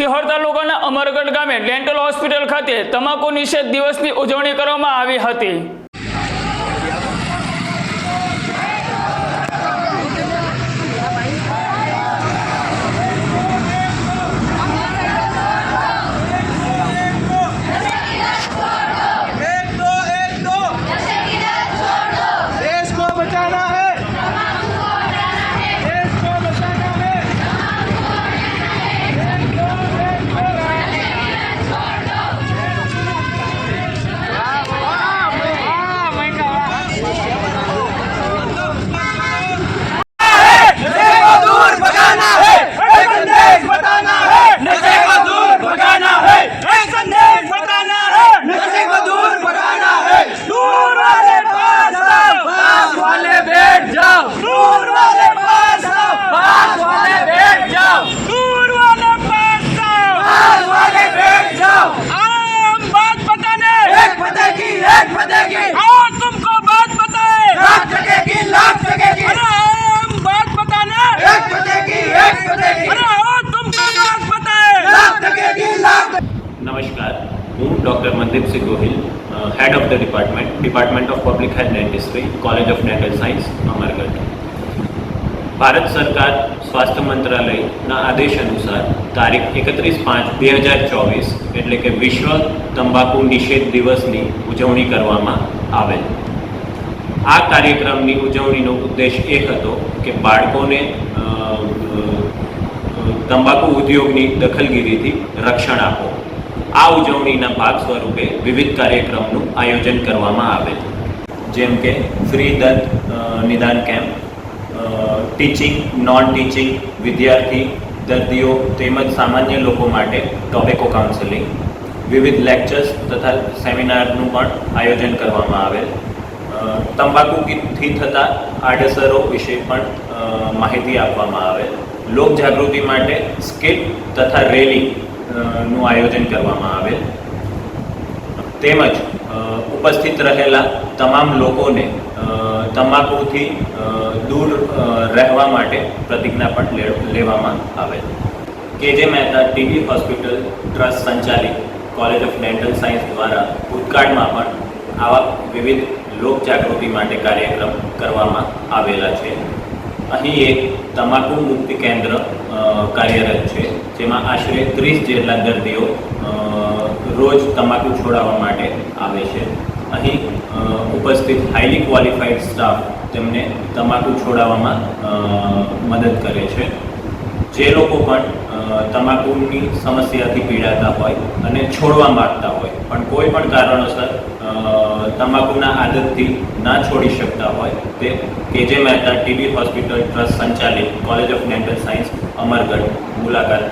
સિહોર તાલુકાના અમરગઢ ગામે dental hospital ખાતે તમાકુ નિષેધ દિવસની ઉજવણી કરવામાં આવી હતી. और तुमको बात बताए। लाख लाख अरे हम बात एक एक अरे और तुमको बात बताए। लाख लाख नमस्कार हूँ doctor Mandeep Singh Gohil head of the department department of public health and history college of dental science Amargadh. Bharat સરકાર સ્વાસ્થ્ય મંત્રાલયના આદેશ અનુસાર તારીખ એકત્રીસ પાંચ બે હજાર ચોવીસ એટલે કે વિશ્વ તંબાકુ નિષેધ દિવસની ઉજવણી કરવામાં આવેલ. આ કાર્યક્રમની ઉજવણીનો ઉદ્દેશ એ હતો કે બાળકોને તંબાકુ ઉદ્યોગની દખલગીરીથી રક્ષણ આપો. આ ઉજવણીના ભાગ સ્વરૂપે વિવિધ કાર્યક્રમનું આયોજન કરવામાં આવેલ. જેમ કે ફ્રી દંત નિદાન કેમ્પ ટીચિંગ નોન ટીચિંગ વિદ્યાર્થી, દર્દીઓ તેમજ સામાન્ય લોકો માટે ટોબેકો કાઉન્સેલિંગ વિવિધ લેક્ચર્સ તથા સેમિનારનું પણ આયોજન કરવામાં આવેલ. તંબાકુથી થતા આડઅસરો વિશે પણ માહિતી આપવામાં આવેલ. લોક જાગૃતિ માટે સ્કીટ તથા રેલી નું આયોજન કરવામાં આવેલ. તેમજ ઉપસ્થિત રહેલા તમામ લોકોને તમાકુથી દૂર રહેવા માટે પ્રતિજ્ઞા પણ લેવામાં આવે K J Mehta TB hospital trust સંચાલિત કોલેજ ઓફ ડેન્ટલ સાયન્સ દ્વારા ભૂતકાળમાં પણ આવા વિવિધ લોક જાગૃતિ માટે કાર્યક્રમ કરવામાં આવેલા છે. અહીં એક તમાકુ મુક્તિ કેન્દ્ર કાર્યરત છે, જેમાં આશરે ત્રીસ જેટલા દર્દીઓ રોજ તમાકુ છોડાવવા માટે આવે છે. અહીં ઉપસ્થિત હાઈલી ક્વોલિફાઈડ સ્ટાફ તેમને તમાકુ છોડાવવામાં મદદ કરે છે. જે લોકો પણ તમાકુની સમસ્યાથી પીડાતા હોય અને છોડવા માંગતા હોય, પણ કોઈ પણ કારણોસર તમાકુના આદતથી ના છોડી શકતા હોય, તે K J Mehta TB hospital trust સંચાલિત college of dental science Amargadh મુલાકાત